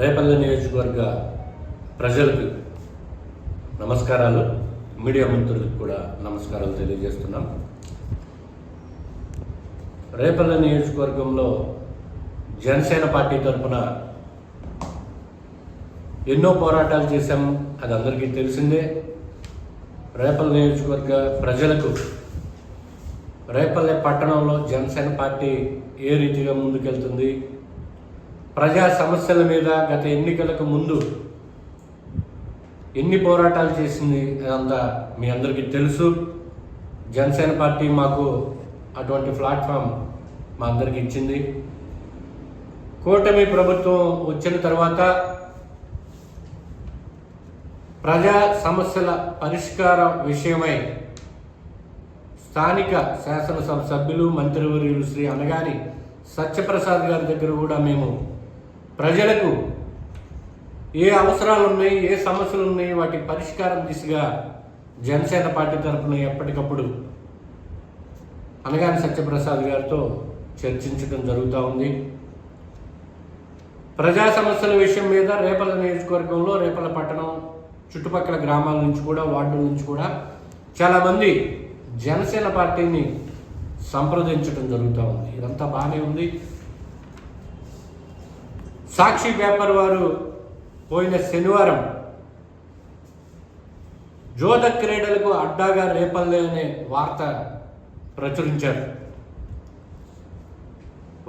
రేపల్లె నియోజకవర్గ ప్రజలకు నమస్కారాలు మీడియా మిత్రులకు కూడా నమస్కారాలు తెలియజేస్తున్నాం. రేపల్లె నియోజకవర్గంలో జనసేన పార్టీ తరఫున ఎన్నో పోరాటాలు చేశాము అది అందరికీ తెలిసిందే. రేపల్లె నియోజకవర్గ ప్రజలకు రేపల్లె పట్టణంలో జనసేన పార్టీ ఏ రీతిగా ముందుకెళ్తుంది ప్రజా సమస్యల మీద గత ఎన్నికలకు ముందు ఎన్ని పోరాటాలు చేసింది అంతా మీ అందరికీ తెలుసు. జనసేన పార్టీ మాకు అటువంటి ప్లాట్ఫామ్ మా అందరికి ఇచ్చింది. కూటమి ప్రభుత్వం వచ్చిన తర్వాత ప్రజా సమస్యల పరిష్కార విషయమై స్థానిక శాసనసభ సభ్యులు మంత్రివర్యులు శ్రీ అనగాని సత్యప్రసాద్ గారి దగ్గర కూడా మేము ప్రజలకు ఏ అవసరాలు ఉన్నాయి ఏ సమస్యలు ఉన్నాయి వాటి పరిష్కారం దిశగా జనసేన పార్టీ తరఫున ఎప్పటికప్పుడు అనగాని సత్యప్రసాద్ గారితో చర్చించడం జరుగుతూ ఉంది. ప్రజా సమస్యల విషయం మీద రేపల నియోజకవర్గంలో రేపల పట్టణం చుట్టుపక్కల గ్రామాల నుంచి కూడా వార్డుల నుంచి కూడా చాలామంది జనసేన పార్టీని సంప్రదించడం జరుగుతూ ఉంది. ఇదంతా బాగానే ఉంది. సాక్షి పేపర్ వారు పోయిన శనివారం జోద క్రీడలకు అడ్డాగా రేపల్లె అనే వార్త ప్రచురించారు.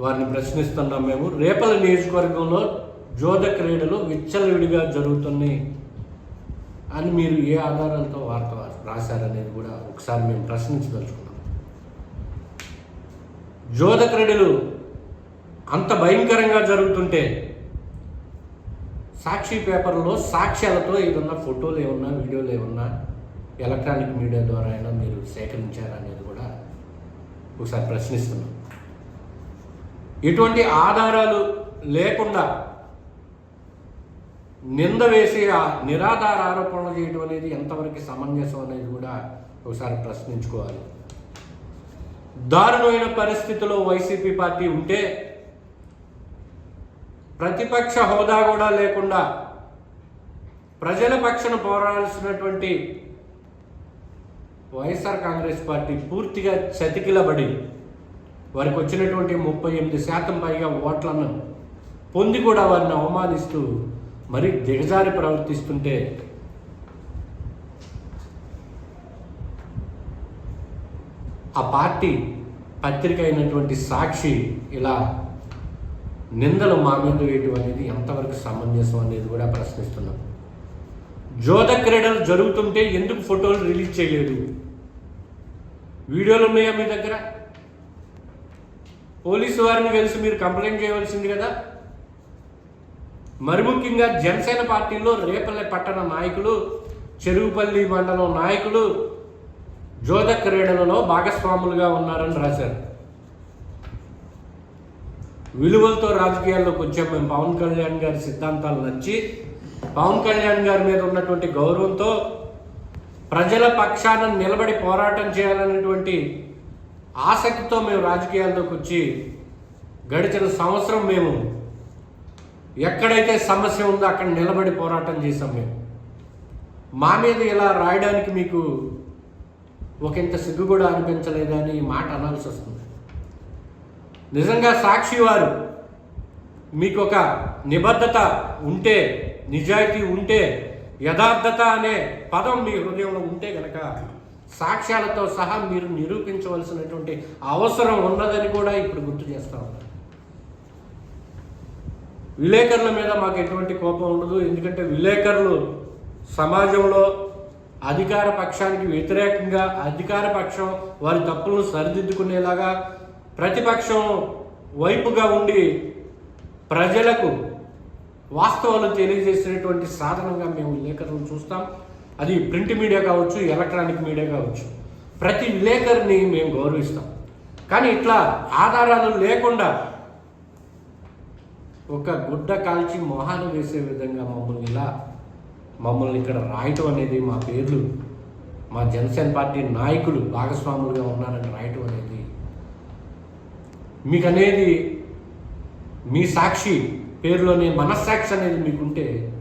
వారిని ప్రశ్నిస్తున్నాం మేము. రేపల నియోజకవర్గంలో జోద క్రీడలు విచ్చలవిడిగా జరుగుతున్నాయి అని మీరు ఏ ఆధారాలతో వార్త రాశారనేది కూడా ఒకసారి మేము ప్రశ్నించదలుచుకున్నాం. జోద క్రీడలు అంత భయంకరంగా జరుగుతుంటే సాక్షి పేపర్లో సాక్ష్యాలతో ఏదన్నా ఫోటోలు ఏమన్నా వీడియోలు ఏమన్నా ఎలక్ట్రానిక్ మీడియా ద్వారా అయినా మీరు సేకరించారనేది కూడా ఒకసారి ప్రశ్నిస్తున్నాం. ఎటువంటి ఆధారాలు లేకుండా నింద వేసి ఆ నిరాధార ఆరోపణలు చేయడం అనేది ఎంతవరకు సమంజసం అనేది కూడా ఒకసారి ప్రశ్నించుకోవాలి. దారుణమైన పరిస్థితిలో వైసీపీ పార్టీ ఉంటే ప్రతిపక్ష హోదా కూడా లేకుండా ప్రజల పక్షన పోరాడాల్సినటువంటి వైఎస్ఆర్ కాంగ్రెస్ పార్టీ పూర్తిగా చతికిలబడి వారికి వచ్చినటువంటి ముప్పై ఎనిమిది శాతం పైగా ఓట్లను పొంది కూడా వారిని అవమానిస్తూ మరి దిగజారి ప్రవర్తిస్తుంటే ఆ పార్టీ పత్రిక అయినటువంటి సాక్షి ఇలా నిందలు మా మీద వేయటం అనేది ఎంతవరకు సమంజసం అనేది కూడా ప్రశ్నిస్తున్నాం. జోద క్రీడలు జరుగుతుంటే ఎందుకు ఫోటోలు రిలీజ్ చేయలేదు? వీడియోలు ఉన్నాయా మీ దగ్గర? పోలీసు వారిని కలిసి మీరు కంప్లైంట్ చేయవలసింది కదా? మరి ముఖ్యంగా జనసేన పార్టీలో రేపల్లె పట్టణ నాయకులు చెరువుపల్లి మండలం నాయకులు జోద క్రీడలలో భాగస్వాములుగా ఉన్నారని రాశారు. విలువలతో రాజకీయాల్లోకి వచ్చాం మేము పవన్ కళ్యాణ్ గారి సిద్ధాంతాలు నచ్చి పవన్ కళ్యాణ్ గారి మీద ఉన్నటువంటి గౌరవంతో ప్రజల పక్షాన నిలబడి పోరాటం చేయాలనేటువంటి ఆసక్తితో మేము రాజకీయాల్లోకి వచ్చి గడిచిన సంవత్సరం మేము ఎక్కడైతే సమస్య ఉందో అక్కడ నిలబడి పోరాటం చేసాం మేము. మా మీద ఇలా రాయడానికి మీకు ఒకంత సిగ్గు కూడా అనిపించలేదని మాట అనాల్సి వస్తుంది. నిజంగా సాక్షి వారు. మీకు ఒక నిబద్ధత ఉంటే నిజాయితీ ఉంటే యథార్థత అనే పదం మీ హృదయంలో ఉంటే గనక సాక్ష్యాలతో సహా మీరు నిరూపించవలసినటువంటి అవసరం ఉన్నదని కూడా ఇప్పుడు గుర్తు చేస్తా ఉన్నారు. విలేకరుల మీద మాకు ఎటువంటి కోపం ఉండదు. ఎందుకంటే విలేకరులు సమాజంలో అధికార పక్షానికి వ్యతిరేకంగా అధికార పక్షం వారి తప్పులను సరిదిద్దుకునేలాగా ప్రతిపక్షం వైపుగా ఉండి ప్రజలకు వాస్తవాలు తెలియజేసినటువంటి సాధనంగా మేము విలేకరులను చూస్తాం. అది ప్రింట్ మీడియా కావచ్చు ఎలక్ట్రానిక్ మీడియా కావచ్చు. ప్రతి విలేకరిని మేము గౌరవిస్తాం. కానీ ఇట్లా ఆధారాలు లేకుండా ఒక గుడ్డ కాల్చి మొహాన వేసే విధంగా మమ్మల్ని ఇలా మమ్మల్ని ఇక్కడ రాయటం అనేది మా పేర్లు మా జనసేన పార్టీ నాయకులు భాగస్వాములుగా ఉన్నారని రాయటం అనేది మీకు అనేది మీ సాక్షి పేరులోనే మనస్సాక్షి అనేది మీకుంటే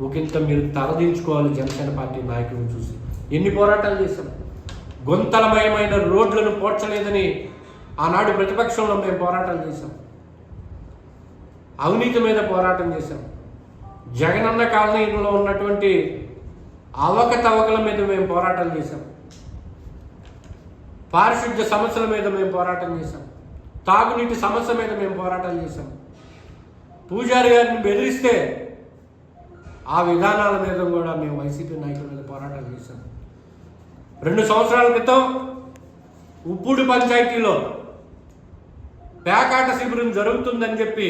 ఒకంత మీరు తలదించుకోవాలి జనసేన పార్టీ నాయకులను చూసి. ఎన్ని పోరాటాలు చేశాం? గొంతలమయమైన రోడ్లను పోడ్చలేదని ఆనాడు ప్రతిపక్షంలో మేము పోరాటం చేశాం. అవినీతి మీద పోరాటం చేశాం. జగనన్న కాలనీలో ఉన్నటువంటి అవకతవకల మీద మేము పోరాటం చేశాం. పారిశుద్ధ్య సమస్యల మీద మేము పోరాటం చేశాం. తాగునీటి సమస్య మీద మేము పోరాటం చేశాం. పూజారి గారిని బెదిరిస్తే ఆ విధానాల మీద కూడా మేము వైసీపీ నాయకుల మీద పోరాటం చేశాం. రెండు సంవత్సరాల క్రితం ఉప్పుడు పంచాయతీలో పేకాట శిబిరం జరుగుతుందని చెప్పి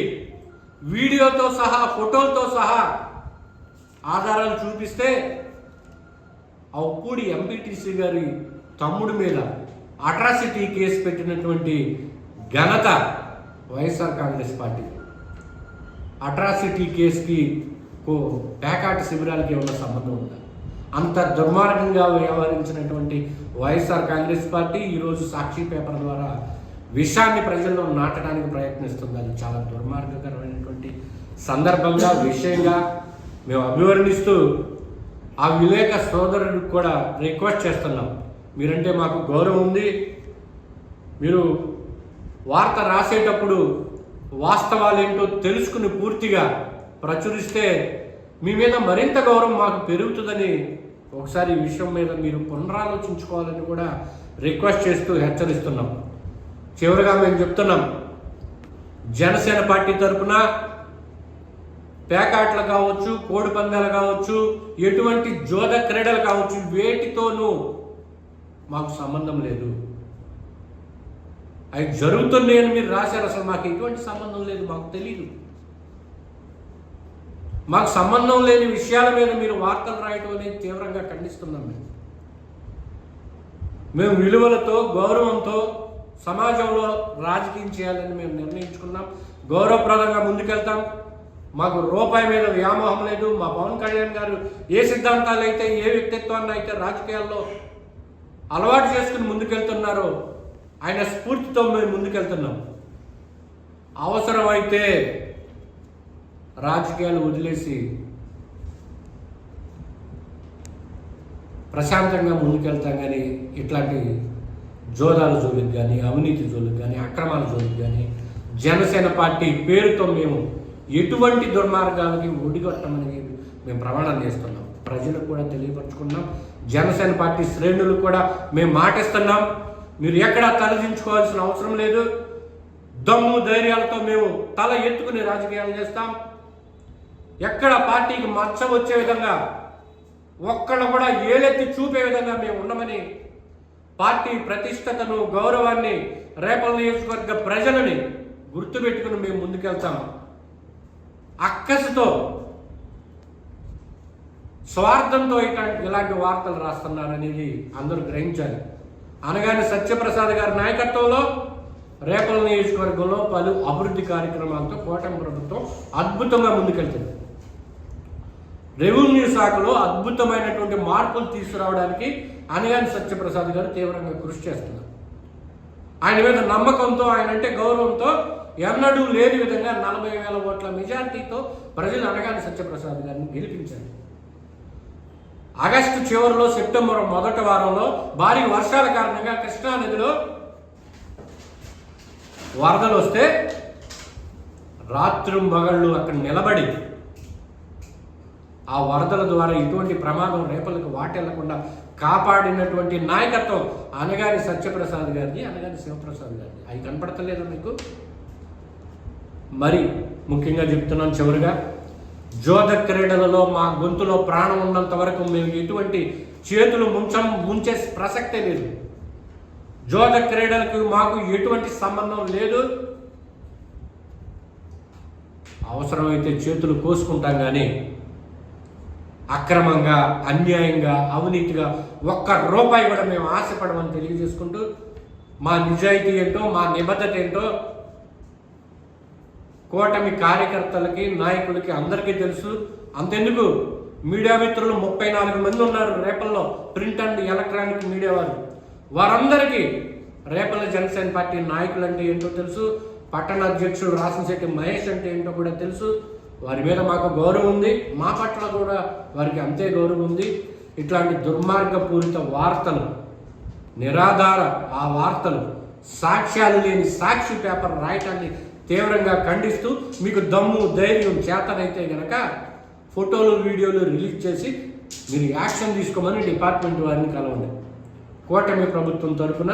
వీడియోతో సహా ఫోటోలతో సహా ఆధారాలు చూపిస్తే ఆ ఉప్పూడి ఎంపీటీసీ గారి తమ్ముడి మీద అట్రాసిటీ కేసు పెట్టినటువంటి ఘనత వైఎస్ఆర్ కాంగ్రెస్ పార్టీ. అట్రాసిటీ కేసుకి కో పేకాట శిబిరాలకి ఏమైనా సంబంధం ఉందా? అంత దుర్మార్గంగా వ్యవహరించినటువంటి వైఎస్ఆర్ కాంగ్రెస్ పార్టీ ఈరోజు సాక్షి పేపర్ ద్వారా విషాన్ని ప్రజల్లో నాటడానికి ప్రయత్నిస్తుంది. అది చాలా దుర్మార్గకరమైనటువంటి సందర్భంగా విషయంగా మేము అభివర్ణిస్తూ ఆ విలేక సోదరుడికి కూడా రిక్వెస్ట్ చేస్తున్నాం. మీరంటే మాకు గౌరవం ఉంది. మీరు వార్త రాసేటప్పుడు వాస్తవాలు ఏంటో తెలుసుకుని పూర్తిగా ప్రచురిస్తే మీ మీద మరింత గౌరవం మాకు పెరుగుతుందని ఒకసారి ఈ విషయం మీద మీరు పునరాలోచించుకోవాలని కూడా రిక్వెస్ట్ చేస్తూ హెచ్చరిస్తున్నాం. చివరిగా మేము చెప్తున్నాం జనసేన పార్టీ తరఫున పేకాట్లు కావచ్చు కోడి పందాలు కావచ్చు ఎటువంటి జోద క్రీడలు కావచ్చు వేటితోనూ మాకు సంబంధం లేదు. అవి జరుగుతున్నాయి అని మీరు రాశారు అసలు మాకు ఎటువంటి సంబంధం లేదు మాకు తెలియదు మాకు సంబంధం లేని విషయాల మీద మీరు వార్తలు రాయటం అనేది తీవ్రంగా ఖండిస్తున్నాం మేము. మేము విలువలతో గౌరవంతో సమాజంలో రాజకీయం చేయాలని మేము నిర్ణయించుకున్నాం. గౌరవప్రదంగా ముందుకెళ్తాం. మాకు రూపాయి మీద వ్యామోహం లేదు. మా పవన్ కళ్యాణ్ గారు ఏ సిద్ధాంతాలు అయితే ఏ వ్యక్తిత్వాన్ని అయితే రాజకీయాల్లో అలవాటు చేసుకుని ముందుకెళ్తున్నారో ఆయన స్ఫూర్తితో మేము ముందుకెళ్తున్నాం. అవసరమైతే రాజకీయాలు వదిలేసి ప్రశాంతంగా ముందుకెళ్తాం కానీ ఇట్లాంటి జోదాల జోలికి కానీ అవినీతి జోలికి కానీ అక్రమాల జోలికి కానీ జనసేన పార్టీ పేరుతో మేము ఎటువంటి దుర్మార్గాలకి ఒడిగొట్టమని మేము ప్రమాణం చేస్తున్నాం. ప్రజలకు కూడా తెలియపరచుకున్నాం. జనసేన పార్టీ శ్రేణులకు కూడా మేము మాటిస్తున్నాం. మీరు ఎక్కడా తలదించుకోవాల్సిన అవసరం లేదు. దమ్ము ధైర్యాలతో మేము తల ఎత్తుకుని రాజకీయాలు చేస్తాం. ఎక్కడ పార్టీకి మచ్చ వచ్చే విధంగా ఒక్కడ కూడా ఏలెత్తి చూపే విధంగా మేము ఉండమని పార్టీ ప్రతిష్టతను గౌరవాన్ని రేపల నియోజకవర్గ ప్రజలని గుర్తుపెట్టుకుని మేము ముందుకెళ్తాం. అక్కసుతో స్వార్థంతో ఇట్లాంటి ఇలాంటి వార్తలు రాస్తున్నారనేది అందరూ గ్రహించాలి. అనగానే సత్యప్రసాద్ గారి నాయకత్వంలో రేపల నియోజకవర్గంలో పలు అభివృద్ధి కార్యక్రమాలతో కోటం ప్రభుత్వం అద్భుతంగా ముందుకెళ్తుంది. రెవెన్యూ శాఖలో అద్భుతమైనటువంటి మార్పులు తీసుకురావడానికి అనగాని సత్యప్రసాద్ గారు తీవ్రంగా కృషి చేస్తున్నారు. ఆయన మీద నమ్మకంతో ఆయన అంటే గౌరవంతో ఎన్నడూ లేని విధంగా నలభై వేల ఓట్ల మెజార్టీతో ప్రజలు అనగాని సత్యప్రసాద్ గారిని గెలిపించారు. ఆగస్టు చివరిలో సెప్టెంబర్ మొదటి వారంలో భారీ వర్షాల కారణంగా కృష్ణా నదిలో వరదలు వస్తే రాత్రి మగళ్ళు అక్కడ నిలబడి ఆ వరదల ద్వారా ఇటువంటి ప్రమాదం రేపలకు వాటెళ్ళకుండా కాపాడినటువంటి నాయకత్వం అనగాని సత్యప్రసాద్ గారిది అనగాని శివప్రసాద్ గారిది. అవి కనపడతలేదు మీకు? మరి ముఖ్యంగా చెప్తున్నాను చివరిగా. జోద క్రీడలలో మా గొంతులో ప్రాణం ఉన్నంత వరకు మేము ఎటువంటి చేతులు ముంచం ముంచే ప్రసక్తే లేదు. జోద క్రీడలకు మాకు ఎటువంటి సంబంధం లేదు. అవసరమైతే చేతులు కోసుకుంటాం కానీ అక్రమంగా అన్యాయంగా అవినీతిగా ఒక్క రూపాయి కూడా మేము ఆశపడమని తెలియజేసుకుంటూ మా నిజాయితీ ఏంటో మా నిబద్ధత ఏంటో కూటమి కార్యకర్తలకి నాయకులకి అందరికీ తెలుసు. అంతెందుకు? మీడియా మిత్రులు ముప్పై నాలుగు మంది ఉన్నారు రేపల్లో. ప్రింట్ అండ్ ఎలక్ట్రానిక్ మీడియా వారు. వారందరికీ రేపల్ల జనసేన పార్టీ నాయకులు అంటే ఏంటో తెలుసు. పట్టణ అధ్యక్షుడు రాసంశెట్టి మహేష్ అంటే ఏంటో కూడా తెలుసు. వారి మీద మాకు గౌరవం ఉంది. మా పట్ల కూడా వారికి అంతే గౌరవం ఉంది. ఇట్లాంటి దుర్మార్గపూరిత వార్తలు నిరాధార ఆ వార్తలు సాక్ష్యాలు లేని సాక్షి పేపర్ రాయటాన్ని తీవ్రంగా ఖండిస్తూ మీకు దమ్ము ధైర్యం చేతనైతే గనక ఫోటోలు వీడియోలు రిలీజ్ చేసి మీరు యాక్షన్ తీసుకోమని డిపార్ట్మెంట్ వారిని కలవండి. కూటమి ప్రభుత్వం తరఫున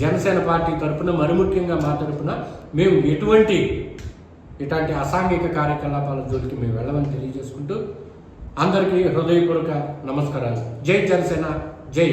జనసేన పార్టీ తరఫున మరి ముఖ్యంగా మా తరఫున మేము ఎటువంటి ఇట్లాంటి అసాంఘిక కార్యకలాపాల జోలికి మేము వెళ్ళమని తెలియజేసుకుంటూ అందరికీ హృదయపూర్వక నమస్కారాలు. జై జనసేన జై